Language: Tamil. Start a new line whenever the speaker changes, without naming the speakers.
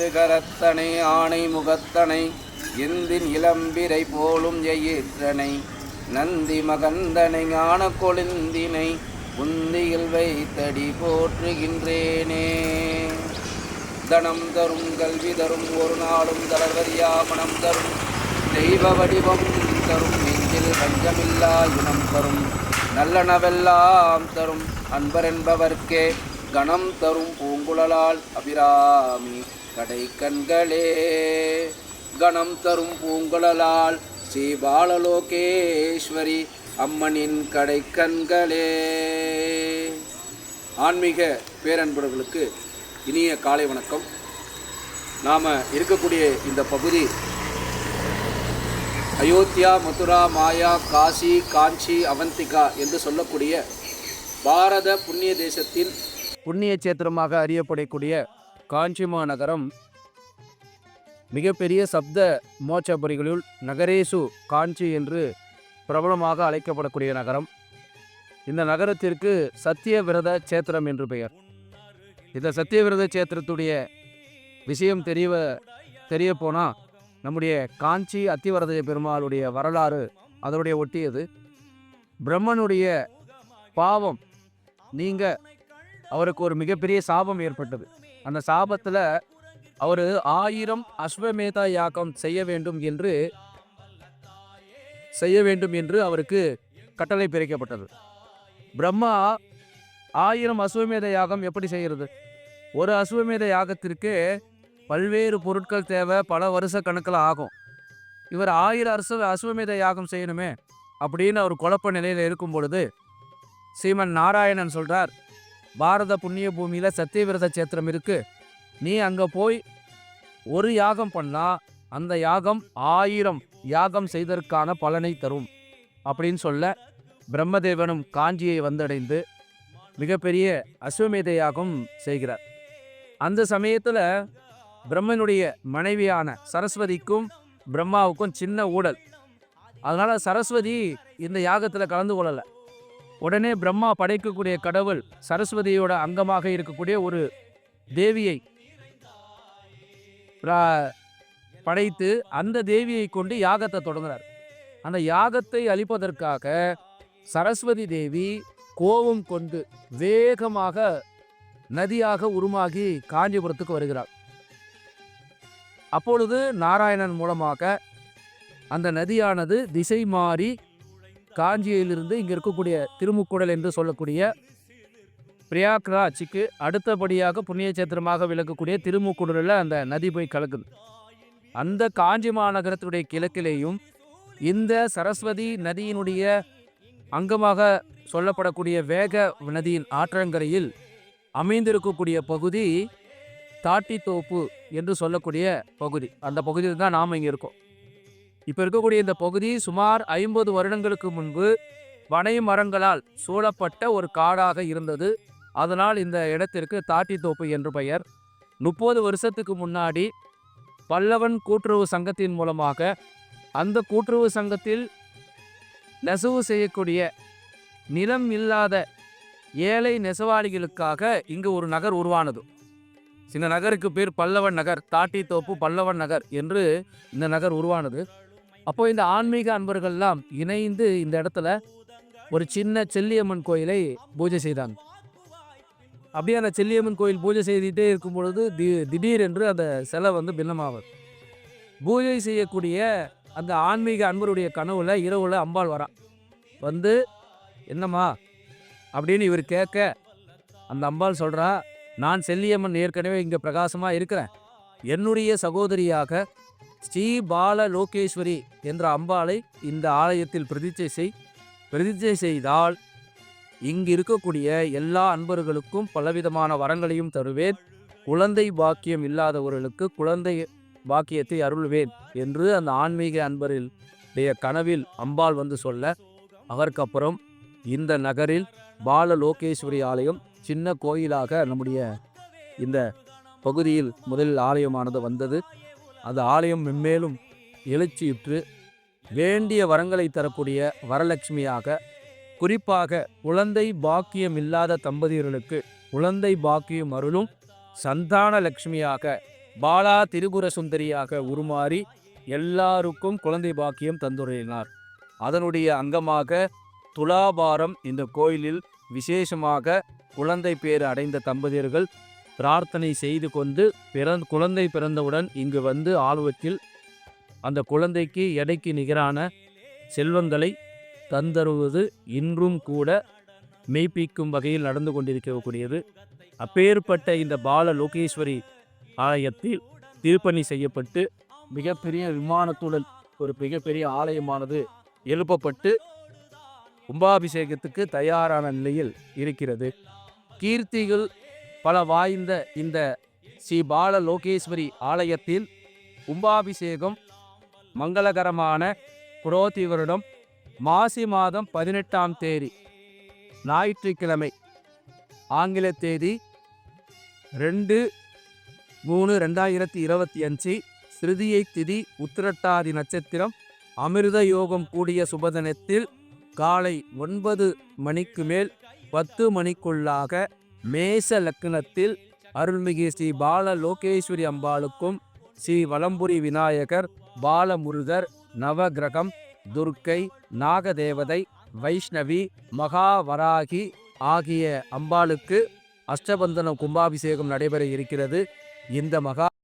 ஐந்து கரத்தனை ஆணை முகத்தனை இந்தின் இளம்பிரை போலும் எயிற்றனை நந்தி மகந்தனை ஞான கொழுந்தினை உந்தியில் வைத்தடி போற்றுகின்றேனே. தனம் தரும் கல்வி தரும் ஒரு நாளும் தளர்வரியா மனம் தரும் தெய்வ வடிவம் தரும் நெஞ்சில் பஞ்சமில்லா இனம் தரும் நல்லனவெல்லாம் தரும். அன்பர் என்பவர்க்கே கணம் தரும் பூங்குழலால் அபிராமி. கடை கண்களே கணம் தரும் பூங்குழலால் ஸ்ரீ பாலலோகேஸ்வரி அம்மனின் கடை கண்களே. ஆன்மீக பேரன்பர்களுக்கு இனிய காலை வணக்கம். நாம் இருக்கக்கூடிய இந்த பகுதி அயோத்தியா மதுரா மாயா காசி காஞ்சி அவந்திகா என்று சொல்லக்கூடிய பாரத புண்ணிய தேசத்தின் புண்ணிய சேத்திரமாக அறியப்படக்கூடிய காஞ்சி மாநகரம் மிகப்பெரிய சப்த மோட்சபுரிகளுள் நகரேசு காஞ்சி என்று பிரபலமாக அழைக்கப்படக்கூடிய நகரம். இந்த நகரத்திற்கு சத்தியவிரத சேத்திரம் என்று பெயர். இந்த சத்தியவிரத சேத்திரத்துடைய விஷயம் தெரிய தெரிய போனால் நம்முடைய காஞ்சி அத்திவரத பெருமாளுடைய வரலாறு அதனுடைய ஒட்டியது. பிரம்மனுடைய பாவம் நீங்க அவருக்கு ஒரு மிகப்பெரிய சாபம் ஏற்பட்டது. அந்த சாபத்தில் அவர் ஆயிரம் அஸ்வமேதா யாகம் செய்ய வேண்டும் என்று செய்ய வேண்டும் என்று அவருக்கு கட்டளை பிறக்கப்பட்டது. பிரம்மா ஆயிரம் அஸ்வமேத யாகம் எப்படி செய்கிறது? ஒரு அஸ்வமேத யாகத்திற்கு பல்வேறு பொருட்கள் தேவை பல வருஷ கணக்கில் ஆகும். இவர் ஆயிரம் அரசு அஸ்வமேத யாகம் செய்யணுமே அப்படின்னு அவர் குழப்ப நிலையில் இருக்கும் பொழுது சீமன் நாராயணன் சொல்கிறார் பாரத புண்ணிய பூமியில் சத்தியவிரத சேத்திரம் இருக்கு. நீ அங்கே போய் ஒரு யாகம் பண்ணால் அந்த யாகம் ஆயிரம் யாகம் செய்ததற்கான பலனை தரும் அப்படின்னு சொல்ல பிரம்மதேவனும் காஞ்சியை வந்தடைந்து மிகப்பெரிய அஸ்வமேத யாகம் செய்கிறார். அந்த சமயத்தில் பிரம்மனுடைய மனைவியான சரஸ்வதிக்கும் பிரம்மாவுக்கும் சின்ன ஊடல். அதனால் சரஸ்வதி இந்த யாகத்தில் கலந்து கொள்ளலை. உடனே பிரம்மா படைக்கக்கூடிய கடவுள் சரஸ்வதியோட அங்கமாக இருக்கக்கூடிய ஒரு தேவியை படைத்து அந்த தேவியை கொண்டு யாகத்தை தொடங்குறார். அந்த யாகத்தை அழிப்பதற்காக சரஸ்வதி தேவி கோபம் கொண்டு வேகமாக நதியாக உருமாகி காஞ்சிபுரத்துக்கு வருகிறார் அப்பொழுது நாராயணன் மூலமாக அந்த நதியானது திசை மாறி காஞ்சியிலிருந்து இங்கே இருக்கக்கூடிய திருமுக்குடல் என்று சொல்லக்கூடிய பிரியாக்ராஜுக்கு அடுத்தபடியாக புண்ணிய சேத்திரமாக விளக்கக்கூடிய திருமுக்குடலில் அந்த நதி போய் கலக்குது. அந்த காஞ்சி மாநகரத்துடைய கிழக்கிலேயும் இந்த சரஸ்வதி நதியினுடைய அங்கமாக சொல்லப்படக்கூடிய வேக நதியின் ஆற்றங்கரையில் அமைந்திருக்கக்கூடிய பகுதி தாட்டித்தோப்பு என்று சொல்லக்கூடிய பகுதி. அந்த பகுதியில் தான் நாம் இங்கே இருக்கோம். இப்போ இருக்கக்கூடிய இந்த பகுதி சுமார் ஐம்பது வருடங்களுக்கு முன்பு வனை மரங்களால் சூழப்பட்ட ஒரு காடாக இருந்தது. அதனால் இந்த இடத்திற்கு தாட்டித்தோப்பு என்று பெயர். முப்பது வருஷத்துக்கு முன்னாடி பல்லவன் கூட்டுறவு சங்கத்தின் மூலமாக அந்த கூட்டுறவு சங்கத்தில் நெசவு செய்யக்கூடிய நிலம் இல்லாத ஏழை நெசவாளிகளுக்காக இங்கு ஒரு நகர் உருவானது. இந்த நகருக்கு பேர் பல்லவன் நகர் தாட்டித்தோப்பு பல்லவன் நகர் என்று இந்த நகர் உருவானது. அப்போ இந்த ஆன்மீக அன்பர்கள்லாம் இணைந்து இந்த இடத்துல ஒரு சின்ன செல்லியம்மன் கோயிலை பூஜை செய்தாங்க. அப்படியே அந்த செல்லியம்மன் கோயில் பூஜை செய்துட்டே இருக்கும் பொழுது தி திடீரென்று அந்த சிலை வந்து பின்னமாவது. பூஜை செய்யக்கூடிய அந்த ஆன்மீக அன்பருடைய கனவுல இரவுல அம்பாள் வரா. வந்து என்னம்மா? அப்படின்னு இவர் கேட்க அந்த அம்பாள் சொல்றா நான் செல்லியம்மன் ஏற்கனவே இங்கே பிரகாசமாக இருக்கிறேன். என்னுடைய சகோதரியாக ஸ்ரீ பால லோகேஸ்வரி என்ற அம்பாளை இந்த ஆலயத்தில் பிரதிச்சை செய் பிரதிஜை செய்தால் இங்கு இருக்கக்கூடிய எல்லா அன்பர்களுக்கும் பலவிதமான வரங்களையும் தருவேன். குழந்தை பாக்கியம் இல்லாதவர்களுக்கு குழந்தை பாக்கியத்தை அருள்வேன் என்று அந்த ஆன்மீக அன்பரில் கனவில் அம்பாள் வந்து சொல்ல அதற்கப்புறம் இந்த நகரில் பால லோகேஸ்வரி ஆலயம் சின்ன கோயிலாக நம்முடைய இந்த பகுதியில் முதலில் ஆலயமானது வந்தது. அந்த ஆலயம் மென்மேலும் எழுச்சியுற்று வேண்டிய வரங்களை தரக்கூடிய வரலட்சுமியாக குறிப்பாக குழந்தை பாக்கியம் இல்லாத தம்பதியர்களுக்கு குழந்தை பாக்கியம் அருளும் சந்தான லட்சுமியாக பாலா திரிபுர சுந்தரியாக உருமாறி எல்லாருக்கும் குழந்தை பாக்கியம் தந்துரையினார். அதனுடைய அங்கமாக துலாபாரம் இந்த கோயிலில் விசேஷமாக குழந்தை பேர் அடைந்த தம்பதியர்கள் பிரார்த்தனை செய்து கொண்டு பிறந் குழந்தை பிறந்தவுடன் இங்கு வந்து ஆர்வத்தில் அந்த குழந்தைக்கு எடைக்கு நிகரான செல்வங்களை தந்தருவது இன்றும் கூட மெய்ப்பிக்கும் வகையில் நடந்து கொண்டிருக்கக்கூடியது. அப்பேற்பட்ட இந்த பால லோகேஸ்வரி ஆலயத்தில் திருப்பணி செய்யப்பட்டு மிகப்பெரிய விமானத்துடன் ஒரு மிகப்பெரிய ஆலயமானது எழுப்பப்பட்டு கும்பாபிஷேகத்துக்கு தயாரான நிலையில் இருக்கிறது. கீர்த்திகள் பல வாய்ந்த இந்த ஸ்ரீ பால லோகேஸ்வரி ஆலயத்தில் கும்பாபிஷேகம் மங்களகரமான புரோதி வருடம் மாசி மாதம் பதினெட்டாம் தேதி ஞாயிற்றுக்கிழமை ஆங்கில தேதி ரெண்டு மூணு ரெண்டாயிரத்தி இருபத்தி அஞ்சு சிறுதியை திதி உத்திரட்டாதி நட்சத்திரம் அமிர்த யோகம் கூடிய சுபதனத்தில் காலை ஒன்பது மணிக்கு மேல் பத்து மணிக்குள்ளாக மேச லக்னத்தில் அருள்மிகு ஸ்ரீ பால லோகேஸ்வரி அம்பாளுக்கும் ஸ்ரீ வலம்புரி விநாயகர் பாலமுருகர் நவகிரகம் துர்க்கை நாகதேவதை வைஷ்ணவி மகாவராகி ஆகிய அம்பாளுக்கு அஷ்டபந்தன கும்பாபிஷேகம் நடைபெற இருக்கிறது. இந்த மகா